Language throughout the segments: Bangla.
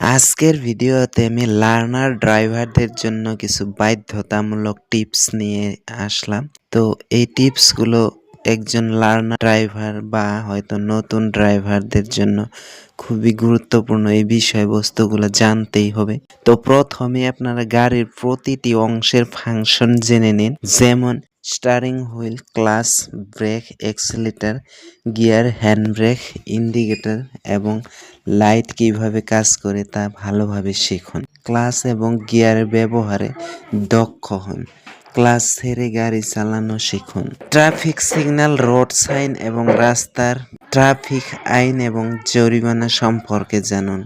আজকের ভিডিওতে আমি লার্নার ড্রাইভারদের জন্য কিছু বাধ্যতামূলক টিপস নিয়ে আসলাম। তো এই টিপসগুলো একজন লার্নার ড্রাইভার বা হয়তো নতুন ড্রাইভারদের জন্য খুবই গুরুত্বপূর্ণ এই বিষয়বস্তুগুলো জানতেই হবে। তো প্রথমে আপনারা গাড়ির প্রতিটি অংশের ফাংশন জেনে নিন। যেমন steering wheel clutch brake, accelerator, gear, hand brake, indicator এবং লাইট কীভাবে কাজ করে তা ভালোভাবে শিখুন। ক্লাস এবং গিয়ারের ব্যবহারে দক্ষ হন। ক্লাস ছেড়ে গাড়ি চালানো শিখুন। ট্রাফিক সিগন্যাল, রোড সাইন এবং রাস্তার ট্রাফিক আইন এবং জরিমানা সম্পর্কে জানুন।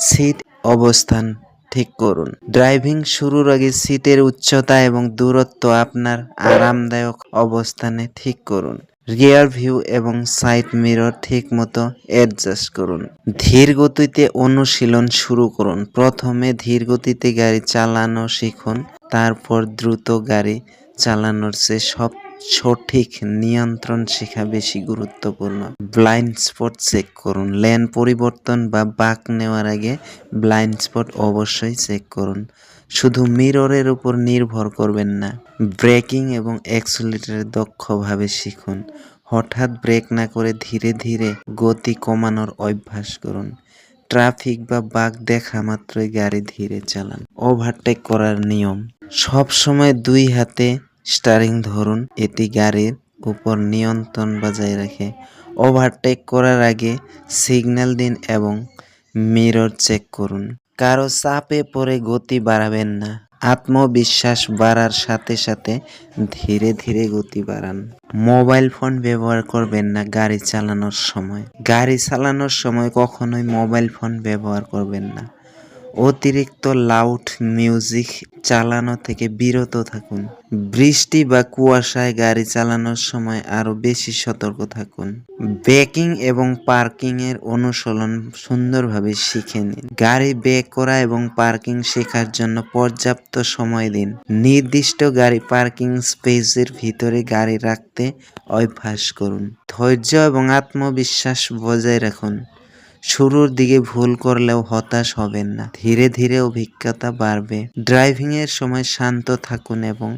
সিট অবস্থান ঠিক করুন। ড্রাইভিং শুরুর আগে সিটের উচ্চতা এবং দূরত্ব আপনার আরামদায়ক অবস্থানে ঠিক করুন। রিয়ার ভিউ এবং সাইড মিরর ঠিকমতো অ্যাডজাস্ট করুন। ধীর গতিতে অনুশীলন শুরু করুন। প্রথমে ধীর গতিতে গাড়ি চালানো শিখুন, তারপর দ্রুত গাড়ি চালানোর চেয়ে সব সঠিক নিয়ন্ত্রণ শেখা বেশি গুরুত্বপূর্ণ। ব্লাইন্ড স্পট চেক করুন। লেন পরিবর্তন বা বাঁক নেওয়ার আগে ব্লাইন্ড স্পট অবশ্যই চেক করুন। শুধু মিররের উপর নির্ভর করবেন না। ব্রেকিং এবং অ্যাক্সিলেটর দক্ষভাবে শিখুন। হঠাৎ ব্রেক না করে ধীরে ধীরে গতি কমানোর অভ্যাস করুন। ট্রাফিক বা বাঘ দেখা মাত্রই গাড়ি ধীরে চালান। ওভারটেক করার নিয়ম। সব সময় দুই হাতে স্টারিং ধরুন, এটি গাড়ির উপর নিয়ন্ত্রণ বজায় রাখে। ওভারটেক করার আগে সিগন্যাল দিন এবং মিরর চেক করুন। কারও চাপে পড়ে গতি বাড়াবেন না। আত্মবিশ্বাস বাড়ার সাথে সাথে ধীরে ধীরে গতি বাড়ান। মোবাইল ফোন ব্যবহার করবেন না গাড়ি চালানোর সময়। গাড়ি চালানোর সময় কখনোই মোবাইল ফোন ব্যবহার করবেন না। অতিরিক্ত লাউড মিউজিক চালানো থেকে বিরত থাকুন। বৃষ্টি বা কুয়াশায় গাড়ি চালানোর সময় আরও বেশি সতর্ক থাকুন। ব্রেকিং এবং পার্কিং এর অনুসরণ সুন্দরভাবে শিখে নিন। গাড়ি ব্রেক করা এবং পার্কিং শেখার জন্য পর্যাপ্ত সময় দিন। নির্দিষ্ট গাড়ি পার্কিং স্পেসের ভিতরে গাড়ি রাখতে অভ্যাস করুন। ধৈর্য এবং আত্মবিশ্বাস বজায় রাখুন। শুরুর দিকে ভুল করলেও হতাশ হবেন না। ধীরে ধীরে অভিজ্ঞতা বাড়বে। ড্রাইভিং এর সময় শান্ত থাকুন এবং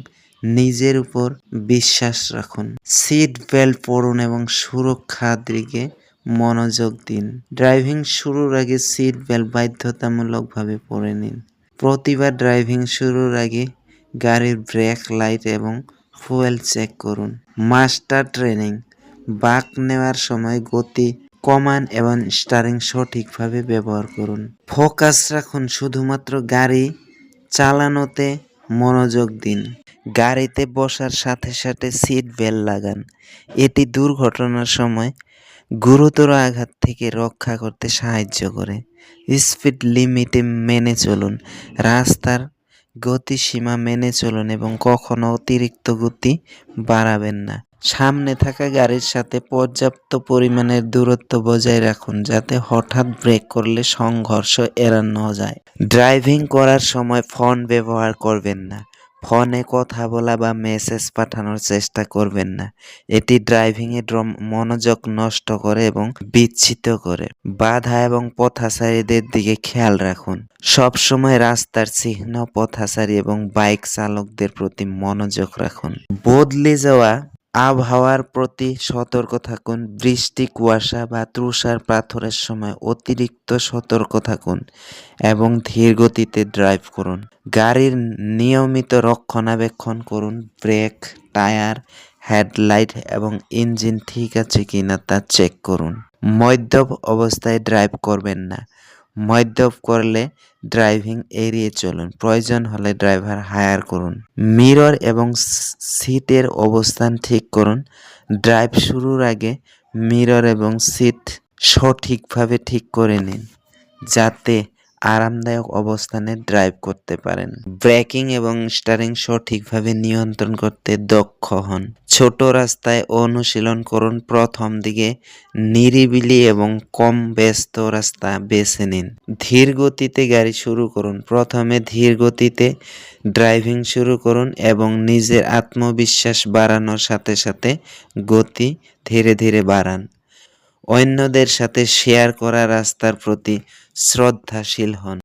নিজের উপর বিশ্বাস রাখুন। সিট বেল্ট পরুন এবং সুরক্ষার দিকে মনোযোগ দিন। ড্রাইভিং শুরুর আগে সিট বেল্ট বাধ্যতামূলকভাবে পরে নিন। প্রতিবার ড্রাইভিং শুরুর আগে গাড়ির ব্রেক লাইট এবং ফুয়েল চেক করুন। মাস্টার ট্রেনিং বাঁক নেওয়ার সময় গতি কমান এবং স্টারিং সঠিকভাবে ব্যবহার করুন। ফোকাস রাখুন শুধুমাত্র গাড়ি চালানোতে মনোযোগ দিন। গাড়িতে বসার সাথে সাথে সিট বেল্ট লাগান। এটি দুর্ঘটনার সময় গুরুতর আঘাত থেকে রক্ষা করতে সাহায্য করে। স্পিড লিমিটে মেনে চলুন। রাস্তার গতিসীমা মেনে চলুন এবং কখনো অতিরিক্ত গতি বাড়াবেন না। সামনে থাকা গাড়ির সাথে পর্যাপ্ত পরিমাণের দূরত্ব বজায় রাখুন যাতে হঠাৎ ব্রেক করলে সংঘর্ষ এড়ানো যায়। ড্রাইভিং করার সময় ফোন ব্যবহার করবেন না। ফোনে কথা বলা বা মেসেজ পাঠানোর চেষ্টা করবেন না। এটি ড্রাইভিংয়ে মনোযোগ নষ্ট করে এবং বিচ্ছিত করে। বাধা এবং পথাচারীদের দিকে খেয়াল রাখুন। সব সময় রাস্তার চিহ্ন, পথাচারী এবং বাইক চালকদের প্রতি মনোযোগ রাখুন। বদলে যাওয়া আবহাওয়ার প্রতি সতর্ক থাকুন, বৃষ্টি, কুয়াশা বা তুষার পাথরের সময় অতিরিক্ত সতর্ক থাকুন এবং ধীর গতিতে ড্রাইভ করুন। গাড়ির নিয়মিত রক্ষণাবেক্ষণ করুন ব্রেক টায়ার হেডলাইট এবং ইঞ্জিন ঠিক আছে কিনা তা চেক করুন। মদ্যপ অবস্থায় ড্রাইভ করবেন না। মদ্যপ করলে ড্রাইভিং এড়িয়ে চলুন। প্রয়োজন হলে ড্রাইভার হায়ার করুন। মিরর এবং সিটের অবস্থান ঠিক করুন। ড্রাইভ শুরুর আগে মিরর এবং সিট সঠিকভাবে ঠিক করে নিন, যাতে আরামদায়ক অবস্থানে ড্রাইভ করতে পারেন। ব্রেকিং এবং স্টারিং সঠিকভাবে নিয়ন্ত্রণ করতে দক্ষ হন। ছোট রাস্তায় অনুশীলন করুন, প্রথম দিকে নিরিবিলি এবং কম ব্যস্ত রাস্তা বেছে নিন। ধীর গতিতে গাড়ি শুরু করুন, প্রথমে ধীর গতিতে ড্রাইভিং শুরু করুন এবং নিজের আত্মবিশ্বাস বাড়ানোর সাথে সাথে গতি ধীরে ধীরে বাড়ান। অন্যদের সাথে শেয়ার করা রাস্তার প্রতি শ্রদ্ধাশীল হন।